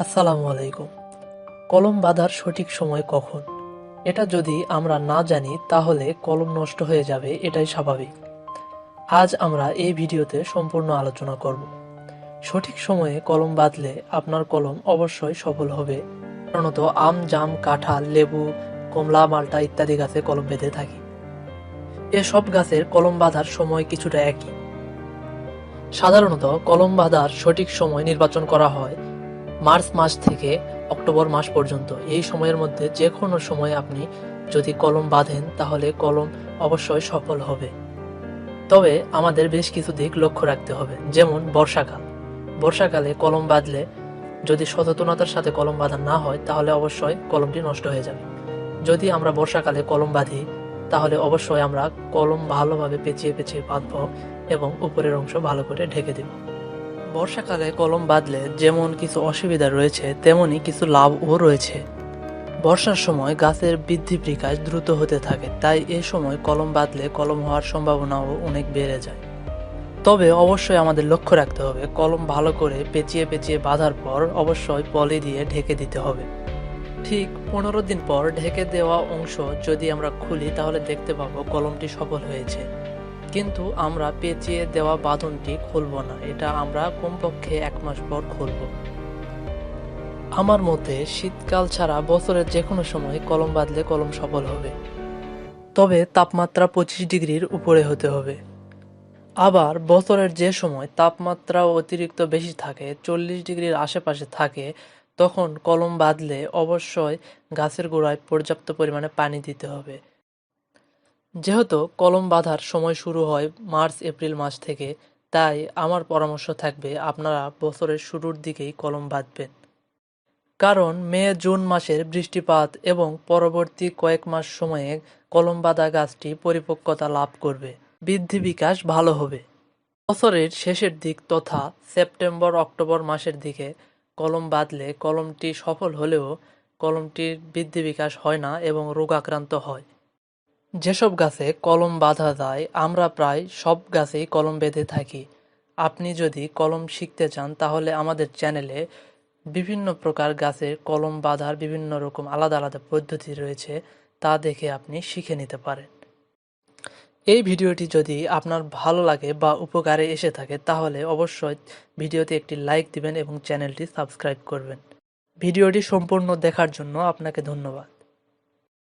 আসসালামু আলাইকুম। কলম বাঁধার সঠিক সময় কখন? এটা যদি আমরা না জানি, তাহলে কলম নষ্ট হয়ে যাবে, এটাই স্বাভাবিক। আজ আমরা এই ভিডিওতে সম্পূর্ণ আলোচনা করব। সঠিক সময়ে কলম বাঁধলে আপনার কলম অবশ্যই সফল হবে। সাধারণত আম, জাম, কাঁঠাল, লেবু, কমলা, মালটা ইত্যাদি গাছে কলম বেঁধে থাকি। এসব গাছের কলম বাঁধার সময় কিছুটা একই। সাধারণত কলম বাঁধার সঠিক সময় নির্বাচন করা হয় মার্চ মাস থেকে অক্টোবর মাস পর্যন্ত। এই সময়ের মধ্যে যে কোনো সময় আপনি যদি কলম বাঁধেন, তাহলে কলম অবশ্যই সফল হবে। তবে আমাদের বেশ কিছু দিক লক্ষ্য রাখতে হবে। যেমন বর্ষাকাল। বর্ষাকালে কলম বাঁধলে যদি সচেতনতার সাথে কলম বাঁধা না হয়, তাহলে অবশ্যই কলমটি নষ্ট হয়ে যাবে। যদি আমরা বর্ষাকালে কলম বাঁধি, তাহলে অবশ্যই আমরা কলম ভালোভাবে পেঁচিয়ে পেঁচিয়ে বাঁধব এবং উপরের অংশ ভালো করে ঢেকে দেব। বর্ষাকালে কলম বাঁধলে যেমন কিছু অসুবিধা রয়েছে, তেমনি কিছু লাভও রয়েছে। বর্ষার সময় গাছের বৃদ্ধি বিকাশ দ্রুত হতে থাকে, তাই এ সময় কলম বাঁধলে কলম হওয়ার সম্ভাবনাও অনেক বেড়ে যায়। তবে অবশ্যই আমাদের লক্ষ্য রাখতে হবে, কলম ভালো করে পেঁচিয়ে পেঁচিয়ে বাঁধার পর অবশ্যই পলি দিয়ে ঢেকে দিতে হবে। ঠিক পনেরো দিন পর ঢেকে দেওয়া অংশ যদি আমরা খুলি, তাহলে দেখতে পাবো কলমটি সফল হয়েছে। কিন্তু আমরা পেঁচিয়ে দেওয়া বাঁধনটি খুলব না, এটা আমরা কমপক্ষে এক মাস পর খুলব। আমার মতে, শীতকাল ছাড়া বছরের যে কোনো সময় কলম বাঁধলে কলম সফল হবে। তবে তাপমাত্রা পঁচিশ ডিগ্রির উপরে হতে হবে। আবার বছরের যে সময় তাপমাত্রা অতিরিক্ত বেশি থাকে, চল্লিশ ডিগ্রির আশেপাশে থাকে, তখন কলম বাঁধলে অবশ্যই গাছের গোড়ায় পর্যাপ্ত পরিমাণে পানি দিতে হবে। যেহেতু কলম বাঁধার সময় শুরু হয় মার্চ, এপ্রিল মাস থেকে, তাই আমার পরামর্শ থাকবে আপনারা বছরের শুরুর দিকেই কলম বাঁধবেন। কারণ মে, জুন মাসের বৃষ্টিপাত এবং পরবর্তী কয়েক মাস সময়ে কলম বাঁধা গাছটি পরিপক্কতা লাভ করবে, বৃদ্ধি বিকাশ ভালো হবে। বছরের শেষের দিক তথা সেপ্টেম্বর, অক্টোবর মাসের দিকে কলম বাঁধলে কলমটি সফল হলেও কলমটির বৃদ্ধি বিকাশ হয় না এবং রোগাক্রান্ত হয়। যেসব গাছে কলম বাঁধা যায়, আমরা প্রায় সব গাছেই কলম বেঁধে থাকি। আপনি যদি কলম শিখতে চান, তাহলে আমাদের চ্যানেলে বিভিন্ন প্রকার গাছের কলম বাঁধার বিভিন্ন রকম আলাদা আলাদা পদ্ধতি রয়েছে, তা দেখে আপনি শিখে নিতে পারেন। এই ভিডিওটি যদি আপনার ভালো লাগে বা উপকারে এসে থাকে, তাহলে অবশ্যই ভিডিওতে একটি লাইক দিবেন এবং চ্যানেলটি সাবস্ক্রাইব করবেন। ভিডিওটি সম্পূর্ণ দেখার জন্য আপনাকে ধন্যবাদ।